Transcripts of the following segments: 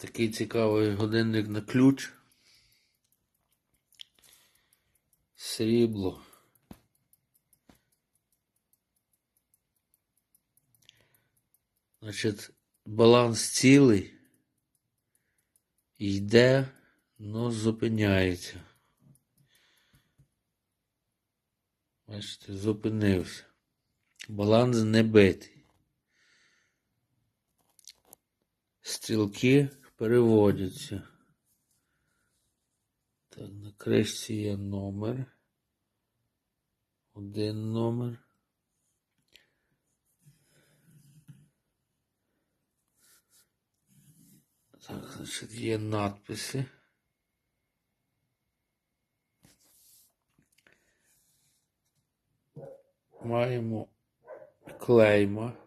Такий цікавий годинник на ключ. Срібло. Значить, баланс цілий. Йде, но зупиняється. Бачите, зупинився. Баланс не битий. Стрілки переводяться. Так, на кришці є номер. Один номер. Так, значить, є надписи. Маємо клейма.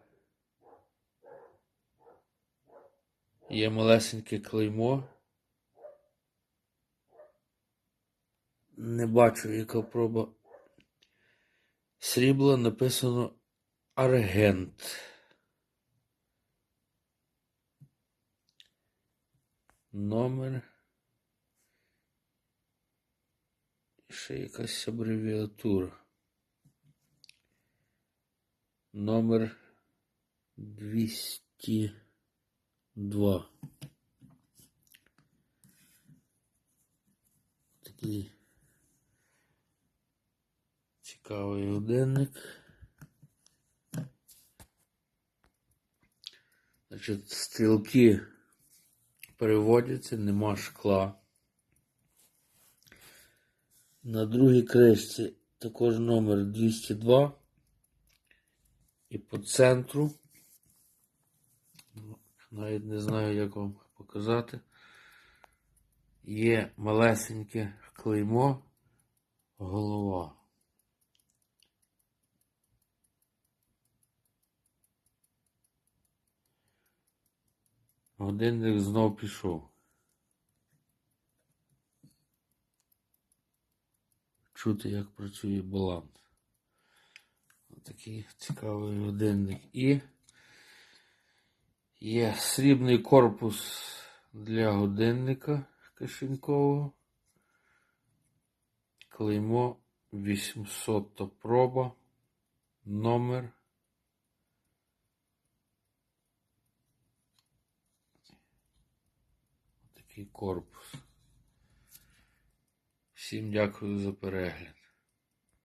Є малесеньке клеймо. Не бачу, яка проба. Срібло написано Аргент. Номер. Ще якась абревіатура. Номер 202. Такий цікавий годинник. Значить, стрілки переводяться, нема шкла. На другій кришці також номер 202. І по центру, навіть не знаю, як вам показати, є малесеньке клеймо голова. Годинник знов пішов. Чути, як працює баланс. Такий цікавий годинник. І є срібний корпус для годинника кишенькового. Клеймо 800 проба. Номер. Такий корпус. Всім дякую за перегляд.